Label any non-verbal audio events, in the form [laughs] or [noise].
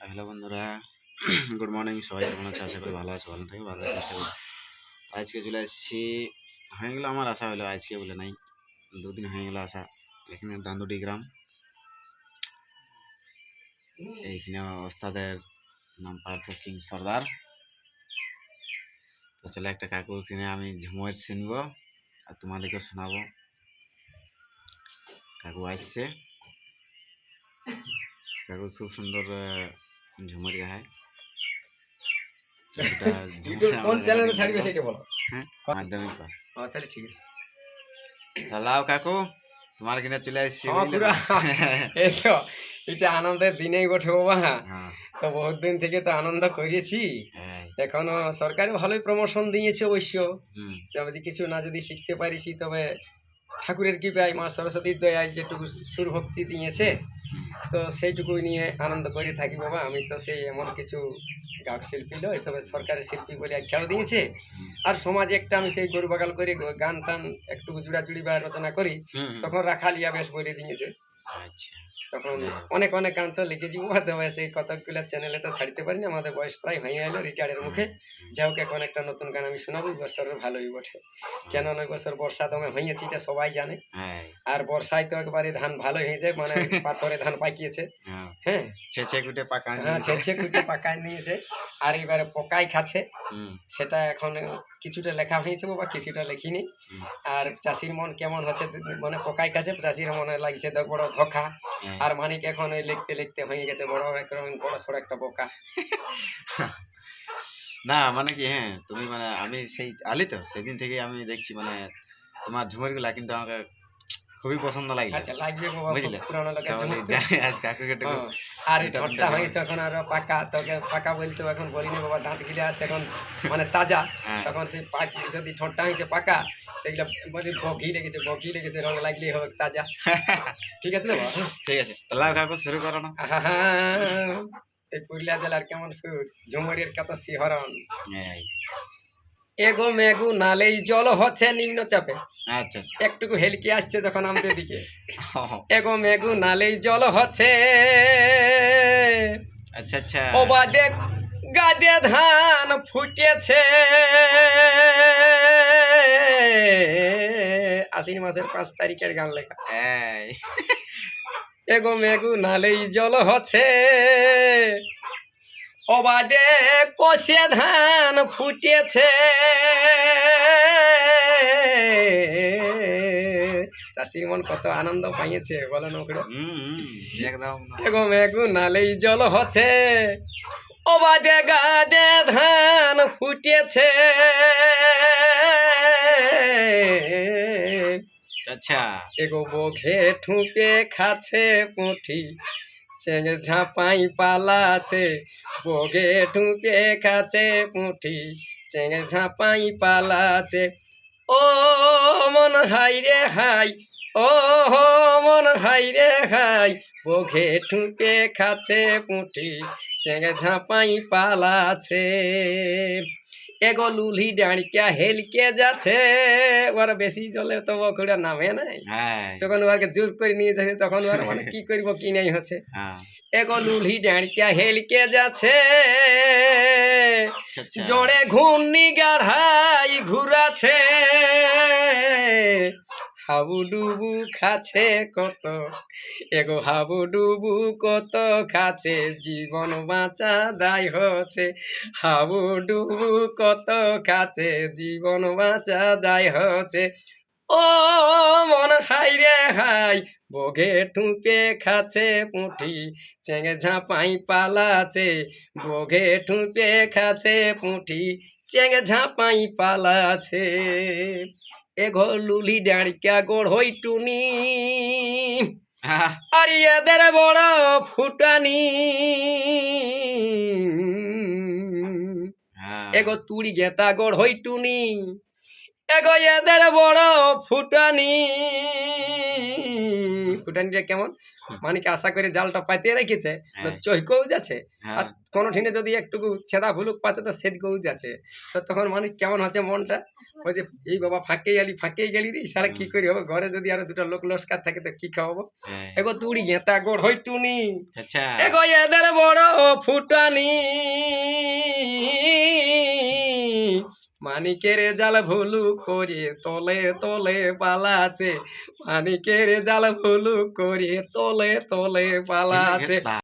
Hello বন্ধুরা [clears throat] good morning সবাই কেমন আছে? আশা করি ভালো আছে, ভালো থাকি, ভালো চেষ্টা করি। আজকে চলে এসেছি হয়ে গেলো আমার আসা হলো, আজকে বলে নাই, দুদিন হয়ে গেলো আসা এখানে দান্দুটি গ্রাম। এইখানে ওস্তাদের নাম পার্থ সিং সর্দার। তো চলে একটা কাকু কিনে আমি ঝুমুর শুনব আর তোমাদেরকে শোনাবো। কাকু আসছে। কোন চ্যানেলে ছাড়বে সেটা বলো। হ্যাঁ? মাধ্যমিক পাস। ও তাহলে ঠিক আছে। তাহলে কাকু তোমার কিনে চলে আসছি আমার বুঝলে পুরা তো? এই তো এটা আনন্দের দিনেই বটে বাবা। হ্যাঁ। তো বহুত দিন থেকে তো আনন্দ করেছি। হ্যাঁ। এখনও সরকারি ভালোই প্রমোশন দিয়েছে অবশ্য। তবে কিছু না যদি শিখতে পারিছি তবে ঠাকুরের কৃপায় মা সরস্বতীর দয়ায় যেটুকু সুরভক্তি দিয়েছে তো সেইটুকুই নিয়ে আনন্দ করে থাকি বাবা। আমি তো সেই এমন কিছু গায়ক শিল্পী নয় তবে সরকারি শিল্পী বলে আখ্যাও দিয়েছে। আর সমাজে একটা আমি সেই গরু বাগাল করে গান টান একটু জুড়াজুড়ি বা রচনা করি। তখন রাখালিয়া বেশ বলে দিয়েছে। আচ্ছা। তখন হ্যাঁ। অনেক অনেক গান তো লিখেছি বাবা তবে সেই কতকগুলো চ্যানেলে তো ছাড়তে পারিনি আমাদের বয়স প্রায় হয়ে এলো রিটায়ার্ডের মুখে। যাই হোক এখন একটা নতুন গান আমি শোনাবো। এই বছরের ভালোই বটে। কেন নয় বছর বর্ষা দমে হয়েছে এটা সবাই জানে। হ্যাঁ। আর বর্ষায় তো একবারে ধান ভালো হয়ে যায় মানে [laughs] পাথরে ধান পাকিয়েছে। হ্যাঁ হ্যাঁ। ছেছে কুটে পাকা হ্যাঁ ছেঁচে কুটে পাকায় নিয়েছে। আর এবারে পকাই খাচ্ছে। সেটা এখন কিছুটা লেখা হয়েছে বাবা কিছুটা লেখিনি। হুম, আর চাষির মন কেমন হচ্ছে মানে পকাই খাচ্ছে চাষির মনে লাগছে বড় ধোকা। হ্যাঁ। আর মানিক এখন ওই লিখতে লিখতে ভেঙে গেছে বড় একরকম বড় সড় একটা বোকা। [laughs] না মানে কি হ্যাঁ তুমি মানে আমি সেই আলি তো সেদিন থেকে আমি দেখছি মানে তোমার ঝুমুরগুলা কিন্তু আমাকে খুবই পছন্দ লাগে। আচ্ছা লাগবে বাবা বুঝলে? পুরানো লোকের তাহলে ঝুমুর আজ কাকুকে একটু আর এই ঠোঁটটা হয়েছে এখন আরও পাকা তোকে পাকা বলছো এখন বলিনি বাবা দাঁত গিলে আছে এখন মানে তাজা। হ্যাঁ। তখন সেই পাক যদি ঠোঁটটা হয়েছে পাকা এগুলো বলি বগি লেগেছে বগি লেগেছে রং লাগলেই হবে তাজা। [laughs] ঠিক আছে তো বাবা? ঠিক আছে তাহলে কাকু শুরু করো না। এই পুরুলিয়া জেলার কেমন সুর? ঝুমুরের কত শিহরণ। এগো মেঘু নালেই জল হচ্ছে নিম্ন চাপে আচ্ছা আচ্ছা। একটুকু হেলকে আসছে যখন আমাদের দিকে। এগো মেঘু নালেই জল হচ্ছে। আচ্ছা আচ্ছা। ও বাদে গাদে ধান ফুটেছে। আশ্বিন মাসের পাঁচ তারিখের গান লেখা। এগো মেঘু নালেই জল হচ্ছে। অবাদে কষে ধান ফুটেছে। চাষির মন কত আনন্দ পাইয়েছে বলো একদম। না। মেঘু নালেই জল হচ্ছে। অবাদে গাদে ধান ফুটেছে। আচ্ছা। এগো বঘে ঠুকে খাচ্ছে পুঁঠি চেঙে ঝাপাই পালাছে বঘে ঠুকে খাচ্ছে পুঁঠি। চেঙে ঝাপাই পালাছে, ও মন হাই রে হাই ও মন হাই রে হাই বঘে ঠুকে খাচ্ছে পুঁঠি। চেঙে ঝাপাই পালাছে। এগো লুলি ডাঁড়িকা হেলকে যাচ্ছে ওর বেশি জলে তো বকুড়া নামে নাই তখন ওকে জোর করে নিয়ে যাচ্ছে তখন ওর মানে কি করব কি নাই হচ্ছে এগো লুলি ডাঁড়িকা হেলকে যাচ্ছে জোরে ঘূর্ণি গাঢ়াই ঘুরাছে হাবু খাছে কত? এগো হাবুডুবু কত খাছে জীবন বাঁচা দায় হচ্ছে। হাবু ডুবু কত খাছে জীবন বাঁচা দায় হচ্ছে। ও মন হাই রে হাই বঘে ঠুকে খাচ্ছে পুঁঠি চেঙে ঝাপাই পালাছে বঘে ঠুকে খাচ্ছে পুঁঠি চেঙে ঝাপাই পালাছে এগো লুলি ডাঁড়িকা গোড় হই টুনি আর এদের বড় ফুটানি। এগো তুড়ি গেতা গোড় হই টুনি এগো এদের বড় ফুটানি। ফুটানিটা কেমন? মানিকে আশা করে জালটা পাইতে রেখেছে হ্যাঁ। চৈকেও যাচ্ছে হ্যাঁ। আর কোনো ঠিনে যদি একটুকু ছেদা ভুলুক পাতে তো সেদিকেও যাচ্ছে তো তখন মানে কেমন হচ্ছে মনটা? ওই যে এই বাবা ফাঁকে গেলি ফাঁকে গেলি রে সারা কি করি হবে? ঘরে যদি আরও দুটো লোক লস্কার থাকে তো কি খাওয়াবো? হ্যাঁ। এগো তুড়ি গেতা গোড় হই টুনি। আচ্ছা। এগো এদের বড় ফুটানি। মানিকের জাল ভুলু করে তলে তলে পালাছে মানিকের জাল ভুলু করে তলে তলে পালাছে